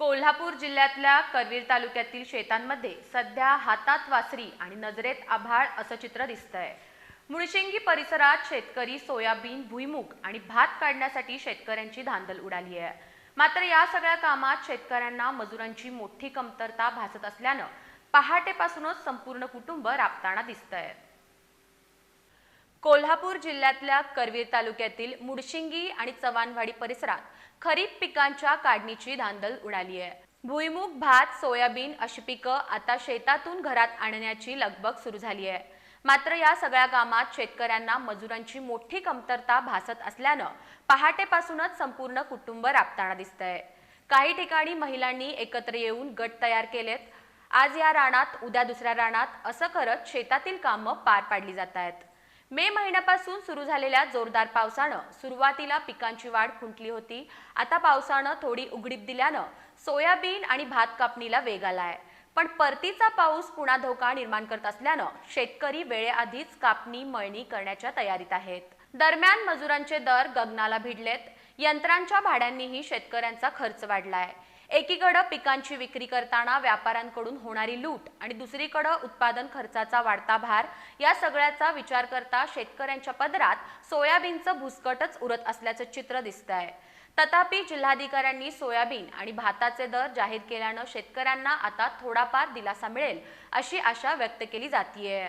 कोल्हापूर जिल्ह्यातल्या करवीर तालुक्यातील शेतांमध्ये सध्या हातात वासरी आणि नजरेत आभाळ असं चित्र दिसतंय. मुळशिंगी परिसरात शेतकरी सोयाबीन भुईमुग आणि भात काढण्यासाठी शेतकऱ्यांची धांदल उडाली आहे. मात्र या सगळ्या कामात शेतकऱ्यांना मजुरांची मोठी कमतरता भासत असल्यानं पहाटेपासूनच संपूर्ण कुटुंब राबताना दिसतंय. कोल्हापूर जिल्ह्यातल्या करवीर तालुक्यातील मुडशिंगी आणि चव्हाणवाडी परिसरात खरीप पिकांच्या काढणीची धांदल उडाली आहे. भुईमुग भात सोयाबीन अशी पिकं आता शेतातून घरात आणण्याची लगबग सुरू झाली आहे. मात्र या सगळ्या कामात शेतकऱ्यांना मजुरांची मोठी कमतरता भासत असल्यानं पहाटेपासूनच संपूर्ण कुटुंब राबताना दिसतंय. काही ठिकाणी महिलांनी एकत्र येऊन गट तयार केलेत. आज या रानात उद्या दुसऱ्या रानात असं करत शेतातील कामं पार पाडली जात आहेत. मे महिन्यापासून सुरू झालेल्या जोरदार पावसानं सुरुवातीला पिकांची वाढ खुंटली होती. आता पावसानं थोडी उघडीप दिल्यानं सोयाबीन आणि भात कापणीला वेग आलाय. पण परतीचा पाऊस पुन्हा धोका निर्माण करत असल्यानं शेतकरी वेळेआधीच कापणी मळणी करण्याच्या तयारीत आहेत. दरम्यान मजुरांचे दर गगनाला भिडलेत. यंत्रांच्या भाड्यांनीही शेतकऱ्यांचा खर्च वाढलाय. एकीकडं पिकांची विक्री करताना व्यापाऱ्यांकडून होणारी लूट आणि दुसरीकडं उत्पादन खर्चाचा वाढता भार या सगळ्याचा विचार करता शेतकऱ्यांच्या पदरात सोयाबीनचं भुसकटच उरत असल्याचं चित्र दिसतंय. तथापि जिल्हाधिकाऱ्यांनी सोयाबीन आणि भाताचे दर जाहीर केल्यानं शेतकऱ्यांना आता थोडाफार दिलासा मिळेल अशी आशा व्यक्त केली जातीये.